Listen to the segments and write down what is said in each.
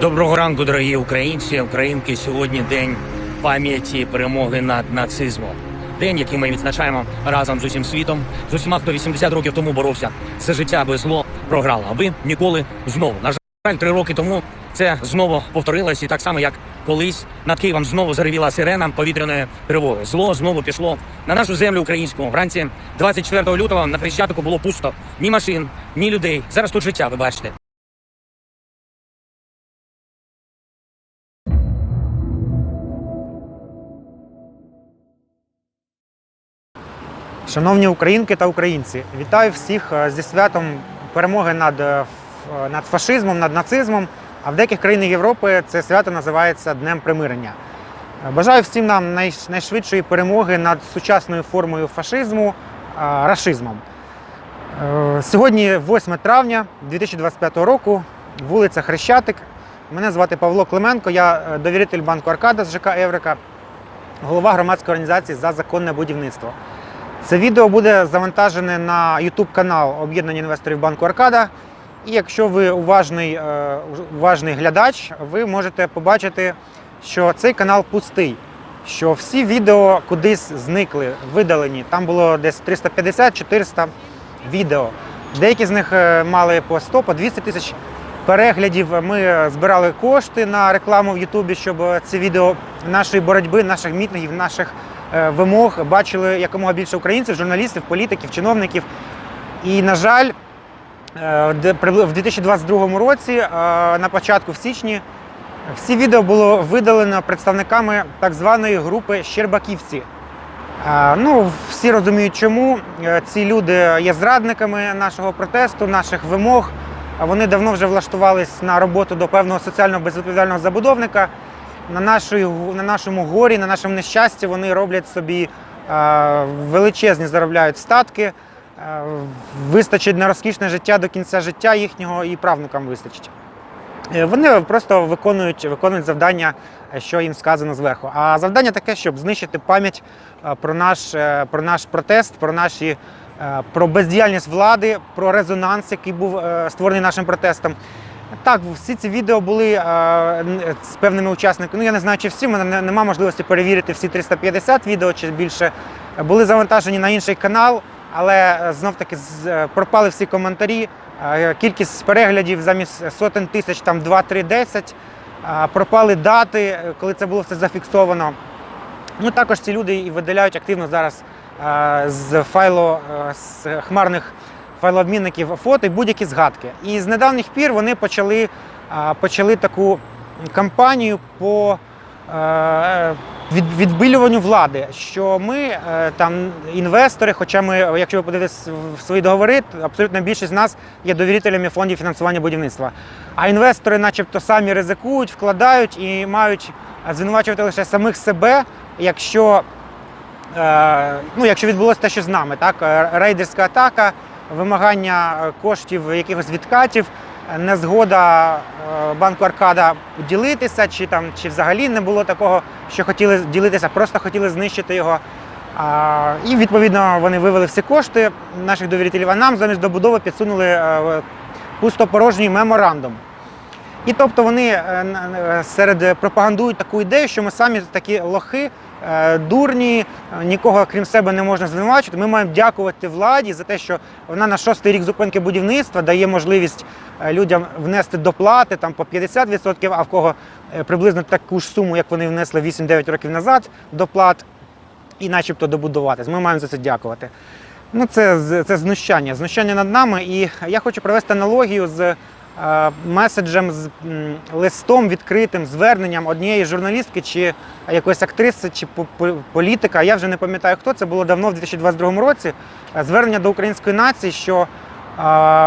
Доброго ранку, дорогі українці, українки. Сьогодні день пам'яті перемоги над нацизмом. День, який ми відзначаємо разом з усім світом, з усіма, хто 80 років тому боровся за життя, аби зло програло. А ви ніколи знову. На жаль, три роки тому це знову повторилось, і так само, як колись над Києвом знову заревіла сирена повітряної тривоги. Зло знову пішло на нашу землю українську. Вранці 24 лютого на Хрещатику було пусто ні машин, ні людей. Зараз тут життя, ви бачите. Шановні українки та українці, вітаю всіх е, зі святом перемоги над, е, е, над фашизмом, над нацизмом. А в деяких країнах Європи це свято називається Днем примирення. Бажаю всім нам найшвидшої перемоги над сучасною формою фашизму рашизмом. Сьогодні 8 травня 2025 року, вулиця Хрещатик. Мене звати Павло Клименко, я довіритель банку Аркада з ЖК Еврика, голова громадської організації за законне будівництво. Це відео буде завантажене на YouTube канал Об'єднання інвесторів банку Аркада. І якщо ви уважний, е, уважний глядач, ви можете побачити, що цей канал пустий, що всі відео кудись зникли, видалені. Там було десь 350-400 відео. Деякі з них е, мали по 100, по 200 тисяч переглядів. Ми е, збирали кошти на рекламу в Ютубі, щоб ці відео нашої боротьби, наших мітингів, наших вимог бачили якомога більше українців, журналістів, політиків, чиновників. І, на жаль, е, в 2022 році, е, на початку в січні, всі відео було видалено представниками так званої групи Щербаківці. Е, Ну, всі розуміють, чому Е, ці люди є зрадниками нашого протесту, наших вимог. Вони давно вже влаштувались на роботу до певного соціально безвідповідального забудовника. На, нашої, на нашому горі, на нашому нещасті вони роблять собі е, величезні заробляють статки. Е, вистачить на розкішне життя до кінця життя їхнього і правнукам вистачить. Е, Вони просто виконують, виконують завдання, е, що їм сказано зверху. А завдання таке, щоб знищити пам'ять е, про наш, про наш протест, про наші. Про бездіяльність влади, про резонанс, який був створений нашим протестом. Так, всі ці відео були е, з певними учасниками. Ну я не знаю, чи всі, в мене не- немає можливості перевірити всі 350 відео чи більше. Були завантажені на інший канал, але е, знов таки е, пропали всі коментарі. Кількість переглядів замість сотень тисяч, там 2, 3, 10. Е, Пропали дати, коли це було все зафіксовано. Ну також ці люди і видаляють активно зараз з файло е, з хмарних файлообмінників фото і будь-які згадки. І з недавніх пір вони почали, почали таку кампанію по е, від, відбілюванню влади. Що ми е, там інвестори, хоча ми, якщо ви подивитесь в свої договори, абсолютно більшість з нас є довірителями фондів фінансування будівництва. А інвестори, начебто, самі ризикують, вкладають і мають звинувачувати лише самих себе, якщо Е, ну, якщо відбулося те, що з нами, так, рейдерська атака, вимагання е, коштів якихось відкатів, е, незгода е, банку Аркада ділитися, чи там чи взагалі не було такого, що хотіли ділитися, просто хотіли знищити його. А, І відповідно вони вивели всі кошти наших довірителів, а нам замість добудови підсунули пустопорожній меморандум. І тобто вони е, е, серед пропагандують таку ідею, що ми самі такі лохи, е, дурні, е, нікого крім себе не можна звинувачити. Ми маємо дякувати владі за те, що вона на шостий рік зупинки будівництва дає можливість е, людям внести доплати там по 50%, а в кого е, приблизно таку ж суму, як вони внесли 8-9 років назад доплат, і начебто добудуватись. Ми маємо за це дякувати. Ну, це, це знущання, знущання над нами. І я хочу провести аналогію з е, меседжем, з листом відкритим, зверненням однієї журналістки чи якоїсь актриси, чи по- по- політика. Я вже не пам'ятаю хто. Це було давно, в 2022 році. Е, Звернення до української нації, що е,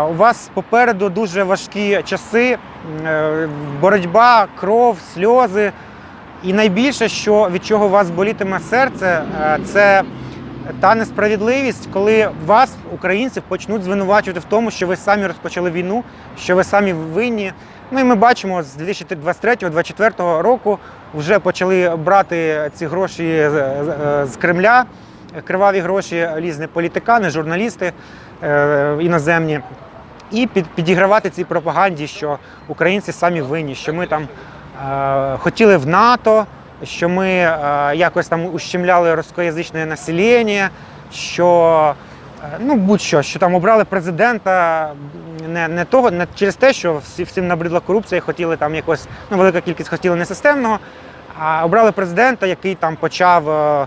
у вас попереду дуже важкі часи, е, боротьба, кров, сльози. І найбільше, що від чого у вас болітиме серце, е, це та несправедливість, коли вас, українців, почнуть звинувачувати в тому, що ви самі розпочали війну, що ви самі винні. Ну і ми бачимо з 2023-2024 року вже почали брати ці гроші з, Кремля, криваві гроші різні політикани, журналісти е, іноземні. і під, підігравати цій пропаганді, що українці самі винні, що ми там е, хотіли в НАТО, що ми е, якось там ущемляли рускоязичне населення, що е, ну будь-що, що там обрали президента не, не того, не через те, що всі, всім набридла корупція і хотіли там якось, ну велика кількість хотіли не системного, а обрали президента, який там почав е,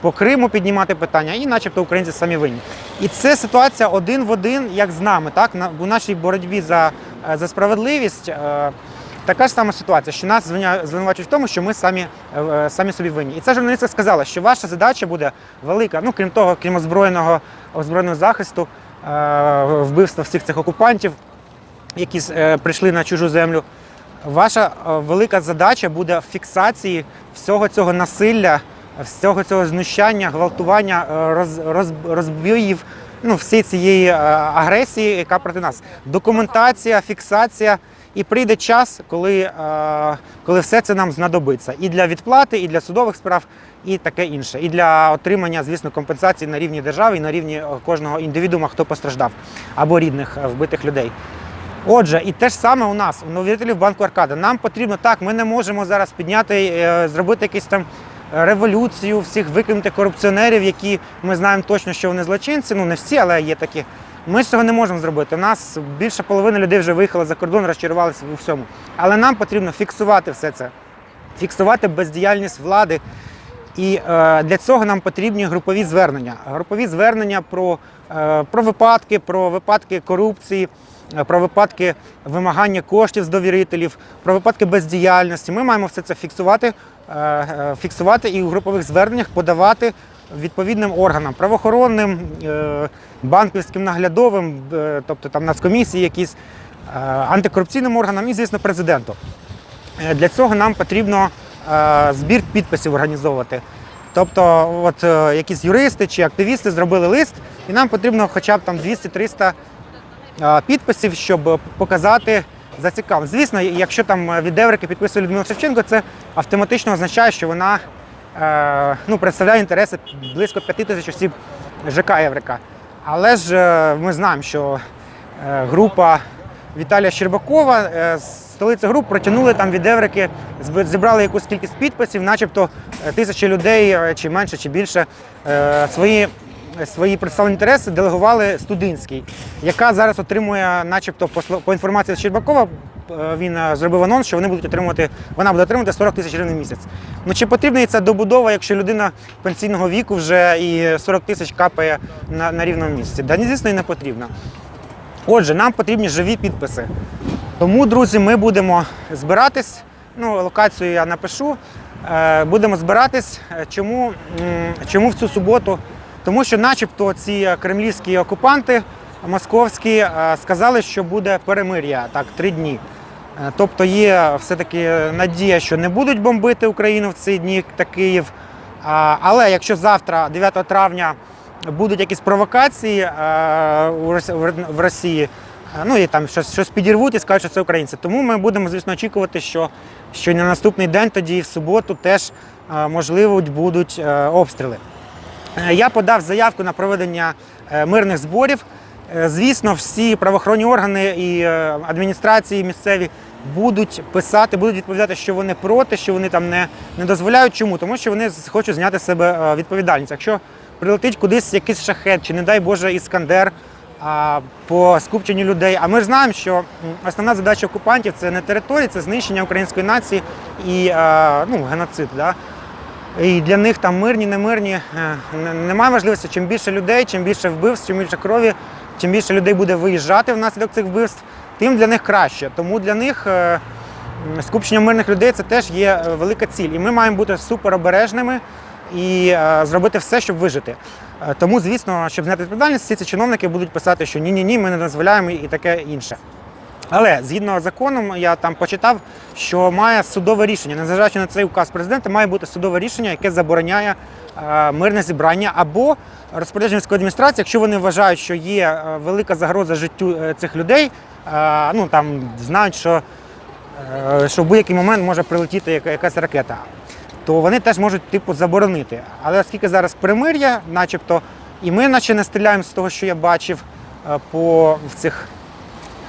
по Криму піднімати питання, і начебто українці самі винні. І це ситуація один в один, як з нами, так? У нашій боротьбі за, за справедливість. Така ж сама ситуація, що нас звинувачують в тому, що ми самі, е, е, самі собі винні. І ця журналістка сказала, що ваша задача буде велика, ну крім того, крім озброєного, озброєного захисту, е, вбивства всіх цих окупантів, які прийшли на чужу землю. Ваша велика задача буде в фіксації всього цього насилля, всього цього знущання, гвалтування, роз, роз, розбоїв, ну, всієї цієї е, агресії, яка проти нас. Документація, фіксація. І прийде час, коли, е, коли все це нам знадобиться і для відплати, і для судових справ, і таке інше. І для отримання, звісно, компенсації на рівні держави і на рівні е, кожного індивідуума, хто постраждав, або рідних вбитих людей. Отже, і те ж саме у нас, у нововірителів банку Аркада. Нам потрібно так, ми не можемо зараз підняти, зробити якісь там революцію, всіх викинути корупціонерів, які ми знаємо точно, що вони злочинці. Ну не всі, але є такі. Ми ж цього не можемо зробити. У нас більше половини людей вже виїхали за кордон, розчарувалися у всьому. Але нам потрібно фіксувати все це, фіксувати бездіяльність влади. І е, для цього нам потрібні групові звернення. Групові звернення про, е, про випадки, про випадки корупції, е, про випадки вимагання коштів з довірителів, про випадки бездіяльності. Ми маємо все це фіксувати, фіксувати і у групових зверненнях подавати відповідним органам, правоохоронним, е, банківським наглядовим, е, тобто там нацкомісії, якісь е, антикорупційним органам і, звісно, президенту. Е, Для цього нам потрібно е, збір підписів організовувати. Тобто, от е, якісь юристи чи активісти зробили лист, і нам потрібно хоча б там 200-300 е, підписів, щоб показати зацікавленість. Звісно, якщо там від Еврики підписує Людмила Шевченко, це автоматично означає, що вона е, ну, представляє інтереси близько 5 тисяч осіб ЖК Еврика. Але ж е, ми знаємо, що е, група Віталія Щербакова е, столиці груп протягнули там від Еврики, зібрали якусь кількість підписів, начебто е, тисячі людей, е, чи менше, чи більше, е, свої, свої представлені інтереси делегували Студинській, яка зараз отримує, начебто, по, інформації з Щербакова, е, він е, зробив анонс, що вони будуть отримувати, вона буде отримувати 40 тисяч гривень в місяць. Ну чи потрібна ця добудова, якщо людина пенсійного віку вже і 40 тисяч капає на, на рівному місці? Да, звісно, і не потрібно. Отже, нам потрібні живі підписи. Тому, друзі, ми будемо збиратись. Ну, локацію я напишу. Е, Будемо збиратись. Чому, чому в цю суботу? Тому що, начебто, ці кремлівські окупанти московські е, сказали, що буде перемир'я так, три дні. Е, Тобто є все-таки надія, що не будуть бомбити Україну в ці дні та Київ. Але якщо завтра, 9 травня, будуть якісь провокації е, в Росії, е, ну і там щось, щось підірвуть і скажуть, що це українці. Тому ми будемо, звісно, очікувати, що, що на наступний день, тоді в суботу, теж е, можливо будуть е, обстріли. Е, Я подав заявку на проведення е, мирних зборів. Е, Звісно, всі правоохоронні органи і адміністрації місцеві будуть писати, будуть відповідати, що вони проти, що вони там не, не дозволяють. Чому? Тому що вони хочуть зняти з себе відповідальність. Якщо прилетить кудись якийсь шахет, чи не дай Боже іскандер а, по скупченню людей. А ми ж знаємо, що основна задача окупантів це не територія, це знищення української нації і е, ну, геноцид. Да? І для них там мирні, не мирні. е, Немає важливості, чим більше людей, чим більше вбивств, чим більше крові, чим більше людей буде виїжджати внаслідок цих вбивств, тим для них краще. Тому для них е, скупчення мирних людей це теж є е, велика ціль. І ми маємо бути супер обережними і зробити все, щоб вижити. Тому, звісно, щоб зняти відповідальність, всі ці чиновники будуть писати, що ні, ні, ні, ми не дозволяємо і таке інше. Але згідно з законом, я там почитав, що має судове рішення, незважаючи на цей указ президента, має бути судове рішення, яке забороняє е, мирне зібрання або розпорядження міської адміністрації, якщо вони вважають, що є е, велика загроза життю е, цих людей, ну там знають, що, що в будь-який момент може прилетіти якась ракета, то вони теж можуть типу заборонити. Але оскільки зараз примир'я, начебто, і ми наче не стріляємо з того, що я бачив по в цих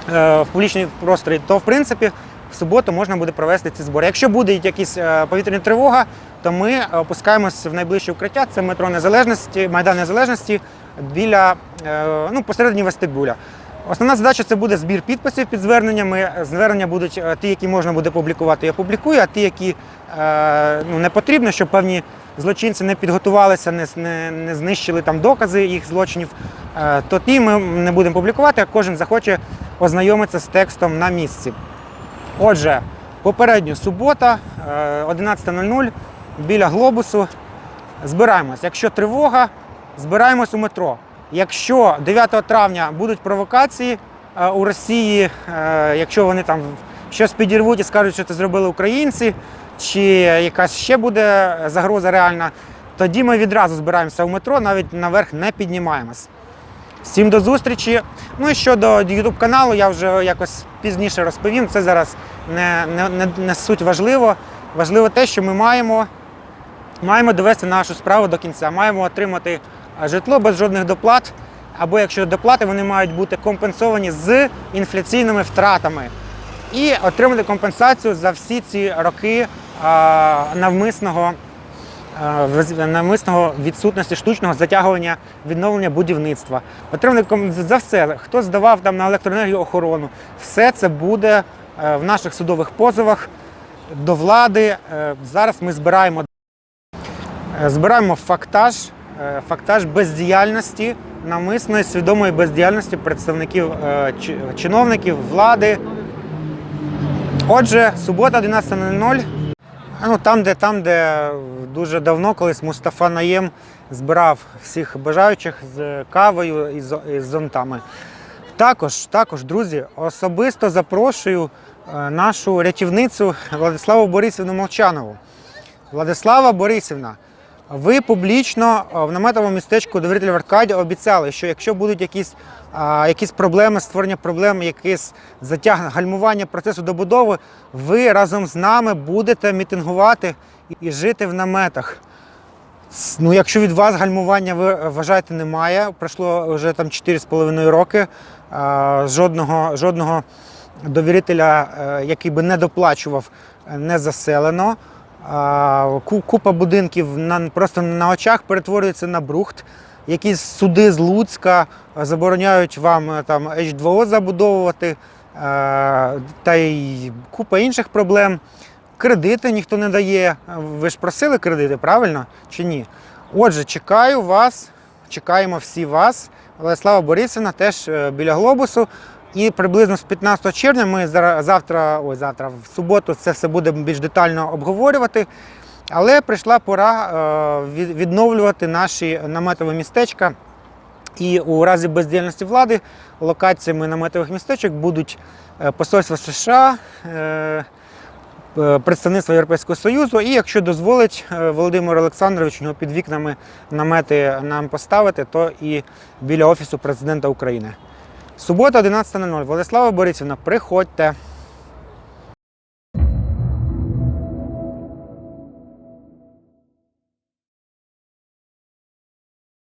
в публічній просторі, то в принципі в суботу можна буде провести ці збори. Якщо буде якась е, повітряна тривога, то ми опускаємось в найближче укриття. Це метро Незалежності, Майдан Незалежності біля е, ну, посередині вестибюля. Основна задача це буде збір підписів під зверненнями. Звернення будуть е, ті, які можна буде публікувати, я публікую, а ті, які е, ну, не потрібно, щоб певні злочинці не підготувалися, не, не, не знищили там докази їх злочинів, е, то ті ми не будемо публікувати, а кожен захоче ознайомитися з текстом на місці. Отже, попередньо субота, е, 11.00 біля глобусу. Збираємось. Якщо тривога, збираємось у метро. Якщо 9 травня будуть провокації е, у Росії, е, якщо вони там щось підірвуть і скажуть, що це зробили українці, чи якась ще буде загроза реальна, тоді ми відразу збираємося у метро, навіть наверх не піднімаємось. Всім до зустрічі. Ну і щодо YouTube каналу, я вже якось пізніше розповім. Це зараз не, не, не, не суть важливо. Важливо те, що ми маємо, маємо довести нашу справу до кінця. Маємо отримати е, житло без жодних доплат. Або якщо доплати, вони мають бути компенсовані з інфляційними втратами. І отримати компенсацію за всі ці роки навмисного навмисного відсутності штучного затягування відновлення будівництва. Отримати ком- за все, хто здавав там на електроенергію охорону, все це буде е, в наших судових позовах до влади. Е, Зараз ми збираємо, е, збираємо фактаж, фактаж бездіяльності, навмисної свідомої бездіяльності представників чиновників влади. Отже, субота 11.00. Ну, там, де, там, де дуже давно колись Мустафа Наєм збирав всіх бажаючих з кавою і з, і з зонтами. Також, також, друзі, особисто запрошую е, нашу рятівницю Владиславу Борисівну Молчанову. Владислава Борисівна, ви публічно е, в наметовому містечку Довіритель в Аркаді обіцяли, що якщо будуть якісь, а, якісь проблеми, створення проблем, якесь затягнення, гальмування процесу добудови, ви разом з нами будете мітингувати і жити в наметах. Ну, якщо від вас гальмування ви е, вважаєте немає, пройшло вже там 4,5 роки. а, Жодного, жодного довірителя, е, який би не доплачував, е, не заселено. Купа будинків на, просто на очах перетворюється на брухт. Якісь суди з Луцька забороняють вам е, там H2O забудовувати, е, та й купа інших проблем. Кредити ніхто не дає. Ви ж просили кредити, правильно чи ні? Отже, чекаю вас, чекаємо всі вас. Владислава Борисівна теж е, біля глобусу. І приблизно з 15 червня ми завтра, ой, завтра, в суботу це все будемо більш детально обговорювати. Але прийшла пора е, відновлювати наші наметові містечка. І у разі бездіяльності влади локаціями наметових містечок будуть е, посольство США, е, представництво Європейського Союзу. І якщо дозволить Володимир Олександрович у нього під вікнами намети нам поставити, то і біля Офісу президента України. Субота 11.00. Владислава Борисівна, приходьте.